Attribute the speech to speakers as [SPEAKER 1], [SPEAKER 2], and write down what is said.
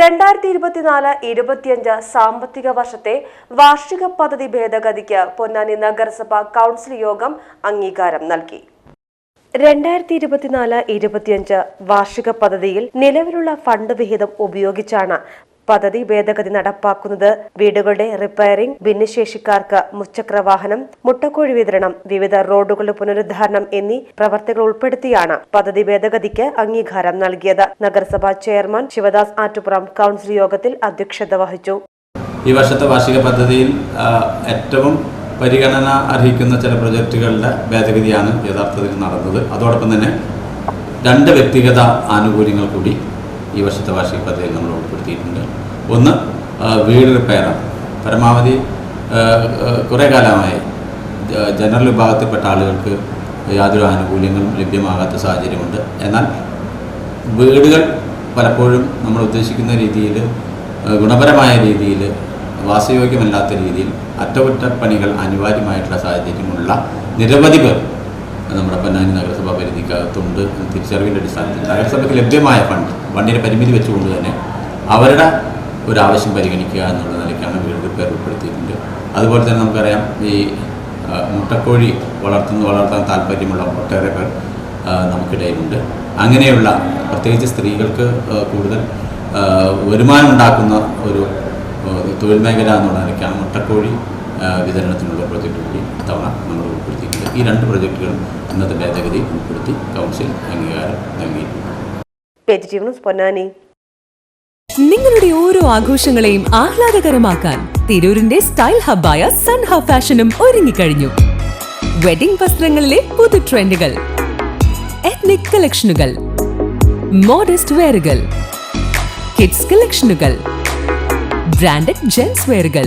[SPEAKER 1] രണ്ടായിരത്തി ഇരുപത്തിനാല് ഇരുപത്തിയഞ്ച് സാമ്പത്തിക വർഷത്തെ വാർഷിക പദ്ധതി ഭേദഗതിക്ക് പൊന്നാനി നഗരസഭ കൗൺസിൽ യോഗം അംഗീകാരം നൽകി. രണ്ടായിരത്തി ഇരുപത്തിനാല് ഇരുപത്തിയഞ്ച് വാർഷിക പദ്ധതിയിൽ നിലവിലുള്ള ഫണ്ട് വിഹിതം ഉപയോഗിച്ചാണ് പദ്ധതി ഭേദഗതി നടപ്പാക്കുന്നത് വീടുകളുടെ റിപ്പയറിംഗ് ഭിന്നശേഷിക്കാർക്ക് മുച്ചക്ര വാഹനം മുട്ടക്കോഴി വിതരണം വിവിധ റോഡുകളുടെ പുനരുദ്ധാരണം എന്നീ പ്രവർത്തികൾ ഉൾപ്പെടുത്തിയാണ് പദ്ധതി ഭേദഗതിക്ക് അംഗീകാരം നൽകിയത്. നഗരസഭാ ചെയർമാൻ ശിവദാസ് ആറ്റുപുറം കൗൺസിൽ യോഗത്തിൽ അധ്യക്ഷത വഹിച്ചു.
[SPEAKER 2] ഈ വർഷത്തെ വാർഷിക പദ്ധതിയിൽ ഏറ്റവും പരിഗണന അർഹിക്കുന്ന ചില പ്രൊജക്റ്റുകളുടെ ഭേദഗതിയാണ് യഥാർത്ഥത്തിൽ നടന്നത്. അതോടൊപ്പം തന്നെ രണ്ട് വ്യക്തിഗത ആനുകൂല്യങ്ങൾ കൂടി ഈ വർഷത്തെ വാർഷിക പദ്ധതിയിൽ നമ്മൾ ഉൾപ്പെടുത്തിയിട്ടുണ്ട്. ഒന്ന് വീട് റിപ്പയറാണ് പരമാവധി കുറേ കാലമായി ജനറൽ വിഭാഗത്തിൽപ്പെട്ട ആളുകൾക്ക് യാതൊരു ആനുകൂല്യങ്ങളും ലഭ്യമാകാത്ത സാഹചര്യമുണ്ട്. എന്നാൽ വീടുകൾ പലപ്പോഴും നമ്മൾ ഉദ്ദേശിക്കുന്ന രീതിയിൽ ഗുണപരമായ രീതിയിൽ വാസയോഗ്യമല്ലാത്ത രീതിയിൽ അറ്റകുറ്റപ്പണികൾ അനിവാര്യമായിട്ടുള്ള സാഹചര്യമുള്ള നിരവധി പേർ നമ്മുടെ പൊന്നാനി നഗരസഭാ പരിധിക്കകത്തുണ്ട്. തിരിച്ചറിവിന്റെ അടിസ്ഥാനത്തിൽ നഗരസഭയ്ക്ക് ലഭ്യമായ ഫണ്ട് ഫണ്ടിന്റെ പരിമിതി വെച്ചുകൊണ്ട് തന്നെ അവരുടെ ഒരു ആവശ്യം പരിഗണിക്കുക എന്നുള്ള നിലയ്ക്കാണ് വീട് റിപ്പയർ ഉൾപ്പെടുത്തിയിട്ടുണ്ട്. അതുപോലെ തന്നെ നമുക്കറിയാം ഈ മുട്ടക്കോഴി വളർത്തുന്നു വളർത്താൻ താല്പര്യമുള്ള ഒട്ടേറെ പേർ നമുക്കിടയിലുണ്ട്. അങ്ങനെയുള്ള പ്രത്യേകിച്ച് സ്ത്രീകൾക്ക് കൂടുതൽ വരുമാനം ഉണ്ടാക്കുന്ന ഒരു തൊഴിൽ മേഖല എന്നുള്ള നിലയ്ക്കാണ് മുട്ടക്കോഴി വിതരണത്തിനുള്ള പ്രൊജക്റ്റ് കൂടി ഇത്തവണ നമ്മൾ ഉൾപ്പെടുത്തിയിട്ടുണ്ട്. ഈ രണ്ട് പ്രൊജക്റ്റുകളും ഇന്നത്തെ ഭേദഗതി ഉൾപ്പെടുത്തി കൗൺസിൽ അംഗീകാരം നൽകിയിട്ടുണ്ട്.
[SPEAKER 1] പൊന്നാനി.
[SPEAKER 3] നിങ്ങളുടെ ഓരോ ആഘോഷങ്ങളെയും ആഹ്ലാദകരമാക്കാൻ തിരൂരിന്റെ സ്റ്റൈൽ ഹബ്ബായ സൺ ഹബ് ഫാഷനും ഒരുങ്ങിക്കഴിഞ്ഞു. വെഡിംഗ് വസ്ത്രങ്ങളിലെ പുതു ട്രെൻഡുകൾ എത്നിക് കളക്ഷനുകൾ മോഡസ്റ്റ് വെയറുകൾ കിഡ്സ് കളക്ഷനുകൾ ബ്രാൻഡഡ് ജെൻസ് വെയറുകൾ